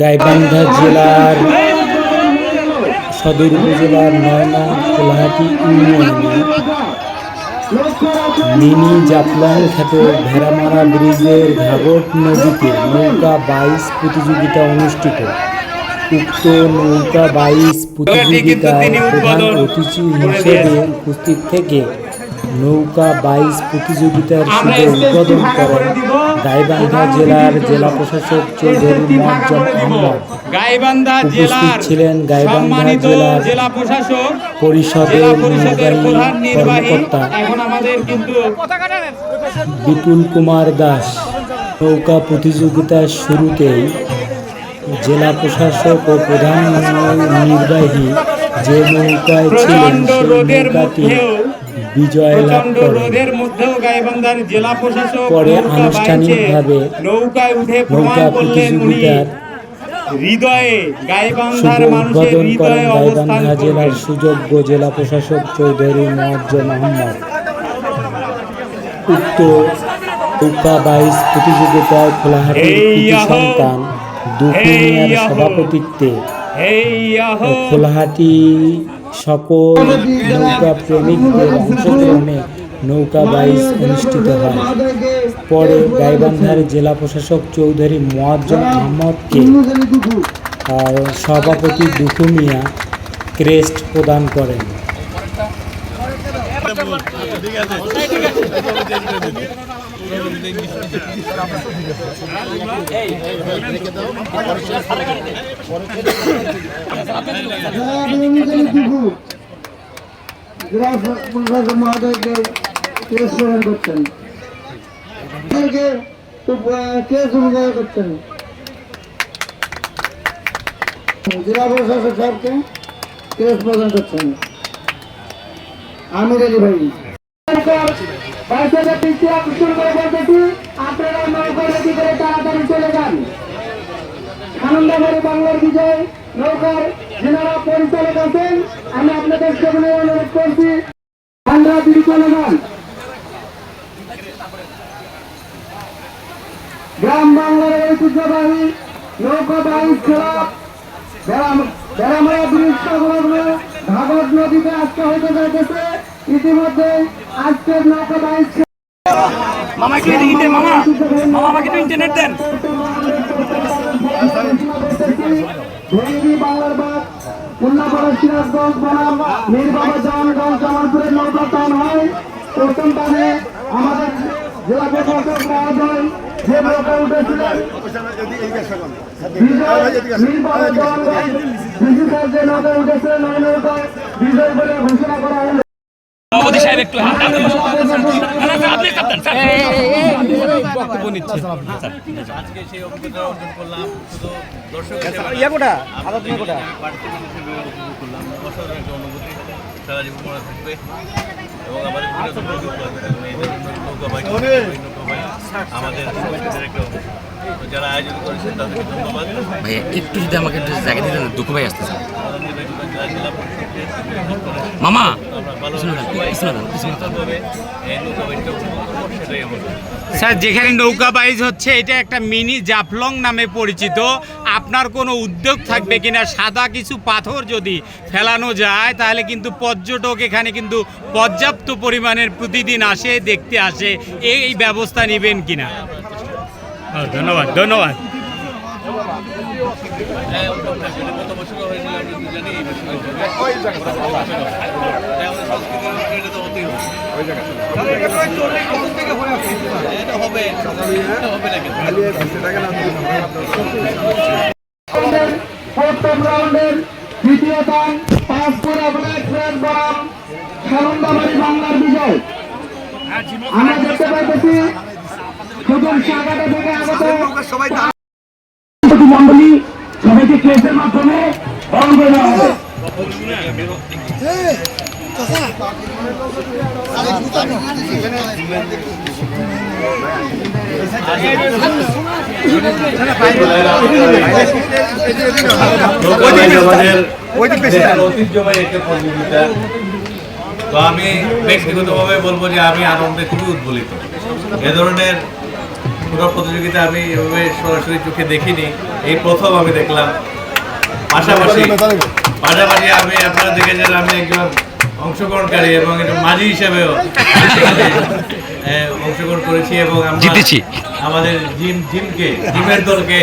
গাইবান্ধা জেলার সদর উপজেলার নয়না কোলাহাটি ইউনিয়নে মিনি জাপলং খ্যাত ভেড়ামারা ব্রিজের ঘাগট নদীতে নৌকা বাইশ প্রতিযোগিতা অনুষ্ঠিত। উক্ত নৌকা বাইশ প্রতিযোগিতায় প্রধান অতিথি হিসেবে উপস্থিত থেকে নৌকা বাইশ প্রতিযোগিতার শুভ উদ্বোধন করেন গাইবান্ধা জেলার জেলা প্রশাসক চৌধুরী আহমদ গাইবান্ধা জেলার ছিলেন গাইবান্ধা জেলার জেলা প্রশাসক পরিষদের নির্বাহী নির্বাহী। কর্মকর্তা। এখন আমাদের কিন্তু বিপুল কুমার দাস নৌকা প্রতিযোগিতার শুরুতেই জেলা প্রশাসক ও প্রধান নির্বাহী যে নৌকায় ছিলেন প্রচণ্ড রোদের মধ্যেও বিজয় লাভ রোদের মধ্যেও গাইবান্ধার জেলা প্রশাসক পরে নৌকা আনুষ্ঠানিকভাবে নৌকায় উঠে প্রমাণ করলেন উনি। হৃদয়ে গাইবান্ধার মানুষের হৃদয়ে অবস্থান জেলার সুযোগ্য জেলা প্রশাসক চৌধুরী মোয়াজ্জম আহমদ উক্ত বাইশ প্রতিযোগিতায় খোলাহাটির সন্তান দুপুনিয়ার সভাপতিত্বে খোলাহাটি সকল নৌকা প্রেমিকদের অংশগ্রহণে নৌকা বাইশ অনুষ্ঠিত হয়। পরে গাইবান্ধার জেলা প্রশাসক চৌধুরী মোয়াজ্জম আহমদকে সভাপতি দুখু মিয়া ক্রেস্ট প্রদান করেন। মহোদয়কে করছেন তাদেরকে কেস অনুদান করছেন জেলা প্রশাসক সাহেবকে কেস প্রদান করছেন আমির আলী ভাই। বাইশাখের দৃষ্টি আকর্ষণ করে বলতেছি, আপনারা নৌকা রেডি করে তাড়াতাড়ি চলে যান। আনন্দবাড়ি বাংলার বিজয়, নৌকার যারা পরিচালক আছেন, আমি আপনাদের সামনে অনুরোধ করছি আমরা দিদি চলে যান। গ্রাম বাংলার ঐতিহ্যবাহী নৌকা বাইশ খেলা বেড়ামারা ভাগত নদীতে আজকে হতে যাইতেছে। ইতিমধ্যে আজকের নৌকা বাইশ মামা মামা মামা আমাকে একটু ইন্টারনেট দেন বাংলার বাদ উল্লাপাড়া সিরাজগঞ্জ বনাম মীরবাবা জাহানগঞ্জ জামালপুরের নৌকা টান হয় প্রথম টানে আমাদের জেলা প্রশাসক মহোদয় যে নৌকা উঠেছিলেন বিজয় মীরবাবা জাহানগঞ্জ বিজু স্যার যে নৌকা উঠেছিলেন ওই নৌকায় বিজয় বলে ঘোষণা করা হলো সাহেব একটু আপনি কাঁপতেন, স্যার। বক্তব্য নিচ্ছে। আজকে সেই অভিজ্ঞতা অর্জন করলাম শুধু দর্শক তুমি কোটা? করলাম অনুভূতি। সারা জীবন মনে থাকবে। এবং আমাদের আমাদের। তো যারা আয়োজন করেছেন তাদেরকে ধন্যবাদ। ভাইয়া একটু যদি আমাকে একটু জায়গা দিতেন দুঃখ ভাই আসতেছে মামা! স্যার যেখানে নৌকা বাইজ হচ্ছে এটা একটা মিনি জাফলং নামে পরিচিত। আপনার কোনো উদ্যোগ থাকবে কিনা? সাদা কিছু পাথর যদি ফেলানো যায় তাহলে কিন্তু পর্যটক এখানে কিন্তু পর্যাপ্ত পরিমাণের প্রতিদিন আসে দেখতে আসে। এই এই ব্যবস্থা নেবেন কিনা? ধন্যবাদ ধন্যবাদ। প্রথম রাউন্ডের দ্বিতীয় দান পাঁচ করে ব্ল্যাক ফ্রেন্ড বনাম সানন্দাবাড়ি বাংলার বিজয়। আমরা দেখতে পাইতেছি শুধু সাগাটা থেকে আগত মন্ডলী সবাইকে কেসের মাধ্যমে বরণ করে দেওয়া হবে। তো আমি ব্যক্তিগতভাবে বলব যে আমি আনন্দে খুবই উদ্বলিত। এ ধরনের কোনো প্রতিযোগিতা আমি এভাবে সরাসরি চোখে দেখিনি। এই প্রথম আমি দেখলাম। পাশাপাশি পাশাপাশি আমি আপনারা দেখেছেন আমি একজন অংশগ্রহণকারী এবং একজন মাঝি হিসেবেও অংশগ্রহণ করেছি এবং আমরা জিতেছি। আমাদের জিম জিমকে জিমের দলকে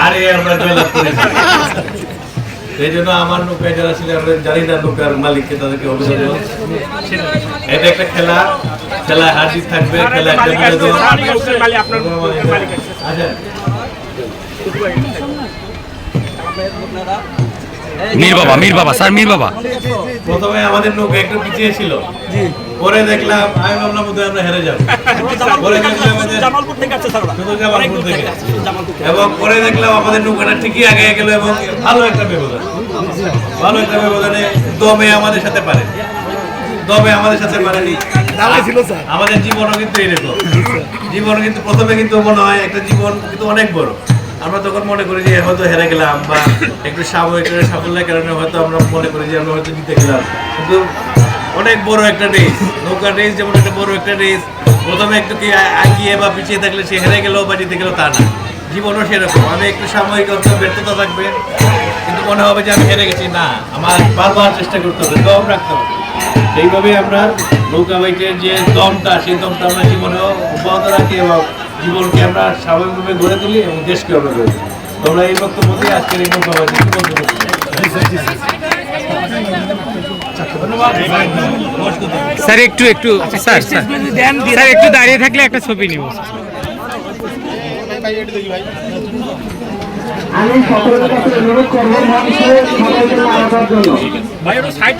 হারিয়ে আমরা জয়লাভ করেছি। এই জন্য আমার নৌকায় যারা ছিল আমরা জানি না নৌকার মালিককে তাদেরকে অভিযোগ এটা একটা খেলা খেলায় হার থাকবে খেলায়। আচ্ছা মীর বাবা মীর বাবা স্যার মীর বাবা। প্রথমে আমাদের নৌকা একটু পিছিয়ে ছিল। পরে দেখলাম আমি ভাবলাম বোধহয় আমরা হেরে যাব। পরে দেখলাম আমাদের জামালপুর থেকে আসছে স্যার ওরা। শুধু জামালপুর থেকে। জামালপুর থেকে। এবং পরে দেখলাম আমাদের নৌকাটা ঠিকই আগে গেল এবং ভালো একটা ব্যবধান। ভালো একটা ব্যবধানে দমে আমাদের সাথে পারে দমে আমাদের সাথে পারেনি। আমাদের জীবনও কিন্তু এরকম। জীবন কিন্তু প্রথমে কিন্তু মনে হয় একটা জীবন কিন্তু অনেক বড়। আমরা তখন মনে করি যে হয়তো হেরে গেলাম বা একটু সাময়িক সাফল্যের কারণে হয়তো আমরা মনে করি যে আমরা হয়তো জিতে গেলাম। কিন্তু অনেক বড় একটা রেস নৌকা রেস যেমন একটা বড় একটা রেস প্রথমে একটু কি আগিয়ে বা পিছিয়ে থাকলে সে হেরে গেলেও বা জিতে গেলেও তা না। জীবনও সেরকম। আমি একটু সাময়িক অর্থ ব্যর্থতা থাকবে, কিন্তু মনে হবে যে আমি হেরে গেছি। না, আমার বারবার চেষ্টা করতে হবে, দম রাখতে হবে। সেইভাবে আমরা নৌকা বাইটের যে দমটা, সেই দমটা আমরা জীবনেও অব্যাহত রাখি এবং জীবনকে আমরা স্বাভাবিকভাবে গড়ে তুলি এবং দেশকে আমরা গড়ে তুলি। তোমরা এই বক্তব্য দিয়ে আজকের এই কি বলতে স্যার একটু একটু স্যার স্যার। স্যার একটু দাঁড়িয়ে থাকলে একটা ছবি নিব। আমি সকলের কাছে অনুরোধ করব মঞ্চে সবাইকে জন্য। ভাই ওটা সাইড